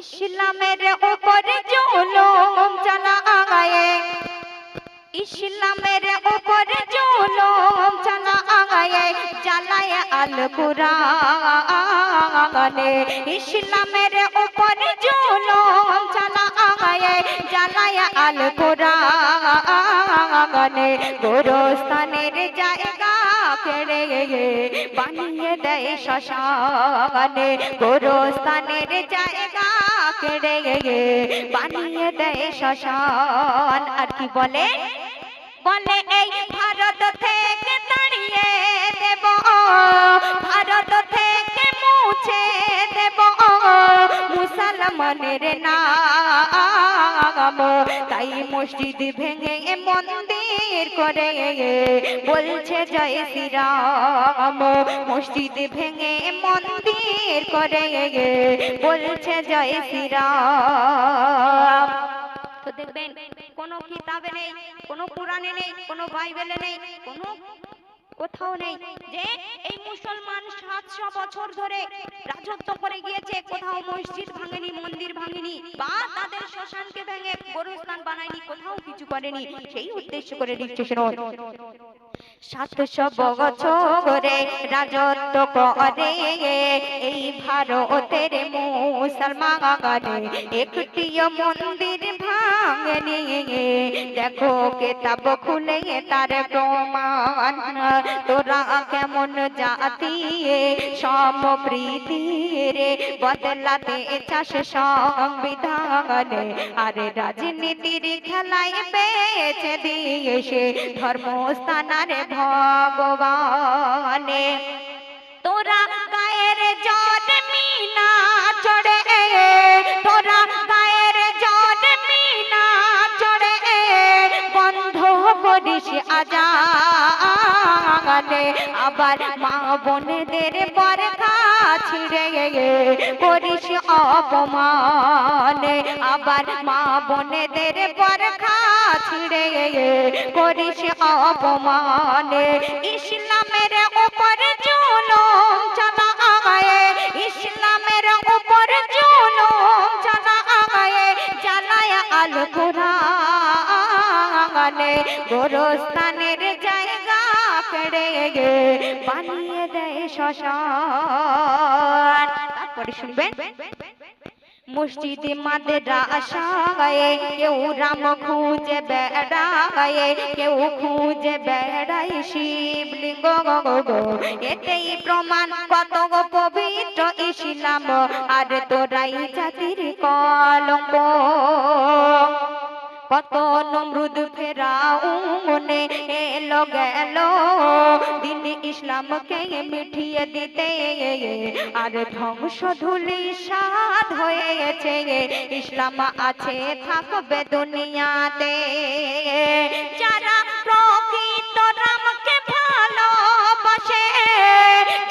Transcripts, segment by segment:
ইসলামের উপরে জুলুম চালায়ে। ইসলামের উপরে জুলুম চালায়ে, জ্বালায় আল কুরআনে ইসলামের উপরে জুলুম চালায়ে, জ্বালায় আল কুরআনে গোরস্থানের জায়গা কেড়ে বানিয়ে দেয় শ্মশানে। গোরস্থানের জায়গা কেড়ে বানিয়ে দেয় শশান। আর কি বলে? বলে, এই ভারত থেকে তাড়িয়ে দেব, ভারত থেকে মুছে দেব, মুসলমানের নাম তাই মসজিদ ভেঙে মন্দির করে বলছে জয় শ্রীরাম। মসজিদ ভেঙে মন্দির করে বলছে জয় শ্রীরাম। দেখবেন, কোন কিতাবে নেই, কোন পুরাণে নেই, কোনো বাইবেলে নেই, কোন কোথাও নেই যে এই মুসলমান সাতশো বছর ধরে রাজত্ব করে গিয়েছে, কোথাও মসজিদ ভাঙেনি, মন্দির ভাঙেনি, বা তাদের শ্মশানকে ভেঙে গরুস্থান বানায়নি, কোথাও কিছু করেনি, সেই উদ্দেশ্য করে লিখছে সাতশো বছরে রাজত্ব করে। এই ভারতের মুসলমানে মন্দির দেখো কেতাব খুলে তার প্রমাণ। তোরা কেমন জাতি? সমপ্রীতির বদলাতে চাষ সংবিধানে। আরে রাজনীতির খেলায় বেছে দিয়েছে ধর্মস্থানার ভগবানে, তোরা গায়ের জ্বর মিনা চড়ে, তোরা গায়ের জ্বর মিনা চড়ে, বন্ধ করিস আজানে। আবার মা বোনেদের বরখা ছিড়ে করিস অপমানে। আবার মা বোনেদের বরখা ছিড়ে করিস অপমানে। ইসলামের উপরে জুলুম চালায়ে। ইসলামের উপর জুলুম চালায়ে। জ্বালায় আল কুরআনে গোরস্থানের জায়গা কেড়ে বানিয়ে দেয় শ্মশান। তারপরে শুনবেন? মসজিদে মাদ্রাসায় কেউ রাম খুঁজে বেড়ায়, কেউ খুঁজে বেড়ায় শিবলিঙ্গ। এতেই প্রমাণ কত পবিত্র ইসলাম, আর তোরাই জাতির কলঙ্ক কত নমরুদ ফেরাউনে এলো গেল ইসলামকে মিঠিয়ে দিতে আর ধ্বংস ধুলি সাদ হয়েছে। ইসলাম আছে, থাকবে দুনিয়াতে। যারা প্রকৃত রামকে ভালোবাসে,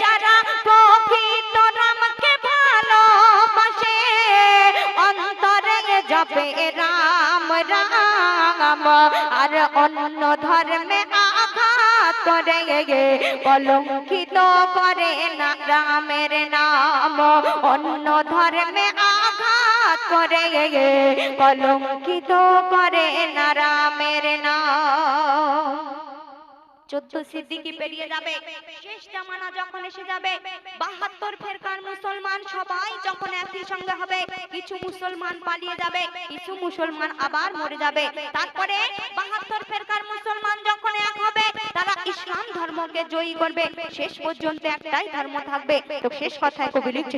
যারা প্রকৃত রামকে ভালোবাসে, অন্তরে জপে রাম রাম আর অন্য ধর্মে আঘাত করে কলঙ্কিত করে না রামের নাম, অন্য ধর্মে আঘাত করে কলঙ্কিত করে না রামের নাম। কিছু মুসলমান পালিয়ে যাবে, কিছু মুসলমান আবার মরে যাবে। তারপরে বাহাত্তর ফেরকার মুসলমান যখন এক হবে, তারা ইসলাম ধর্মকে জয়ী করবে। শেষ পর্যন্ত একটাই ধর্ম থাকবে। তো শেষ কথায় কবি লিখছে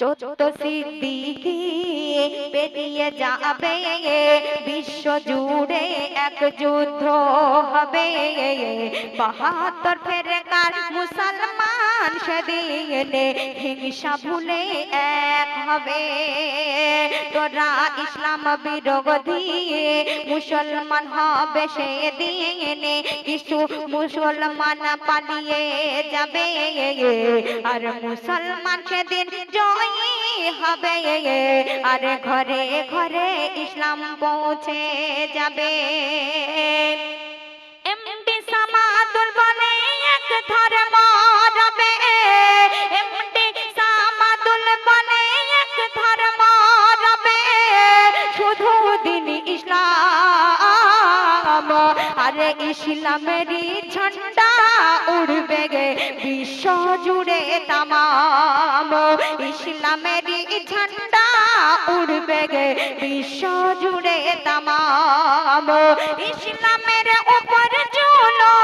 চোদ্দ সিদ্দিকি পেরিয়ে যাবে। বিশ্ব জুড়ে এক যুদ্ধ হবে। বাহাত্তর ফেরকার মুসলমান সেদিনে হিংসা ভুলে এক হবে? তোরা ইসলাম বিরোধী মুসলমান হবে সেদিনে, কিছু মুসলমান পালিয়ে যাবে। আর মুসলমান সেদিন জয়ী হবে। আর ঘরে ঘরে ইসলাম পৌঁছে যাবে। দিন ইসলাম। আরে ইসলামেরই ঝান্ডা উড়বে গে বিশ্ব জুড়ে তামাম। ইসলামেরই ঝান্ডা উড়বে গে বিশ্ব জুড়ে তামাম। ইসলামের উপর চলো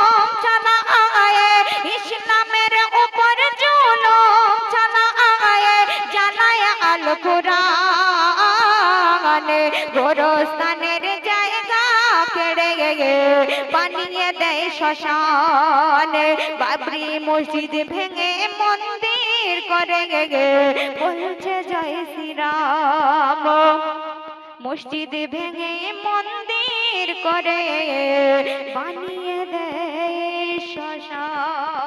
কেড়ে বানিয়ে দেয় শ্মশান। বাবরি মসজিদ ভেঙে মন্দির করে গে। বলছে, জয় শ্রীরাম। মসজিদ ভেঙে মন্দির করে বানিয়ে দেয় শ্মশান।